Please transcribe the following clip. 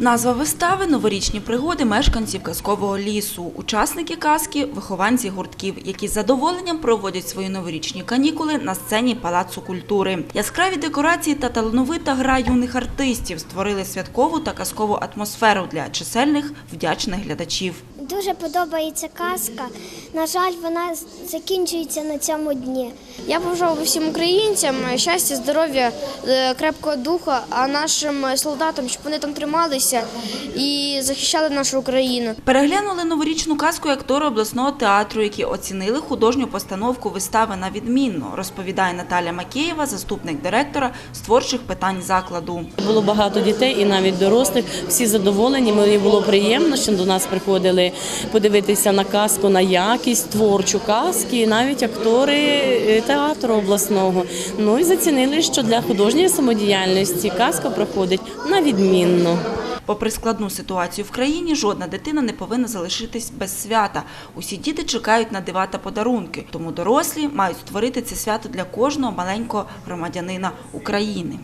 Назва вистави новорічні пригоди мешканців казкового лісу. Учасники казки вихованці гуртків, які з задоволенням проводять свої новорічні канікули на сцені Палацу культури. Яскраві декорації та талановита гра юних артистів створили святкову та казкову атмосферу для чисельних вдячних глядачів. Дуже подобається казка. На жаль, вона закінчується на цьому дні. Я бажаю всім українцям щастя, здоров'я, е, крепкого духа, а нашим солдатам, щоб вони там трималися і захищали нашу Україну. Переглянули новорічну казку актори обласного театру, які оцінили художню постановку вистави на відмінно, розповідає Наталя Макеєва, заступник директора з творчих питань закладу. Було багато дітей і навіть дорослих. Всі задоволені. Мені було приємно, що до нас приходили подивитися на казку, на якість творчу казки, і навіть актори е, театру обласного. Ну і зацінили, що для художньої самодіяльності казка проходить на відмінно. Попри складну ситуацію в країні, жодна дитина не повинна залишитись без свята. Усі діти чекають на дива та подарунки, тому дорослі мають створити це свято для кожного маленького громадянина України.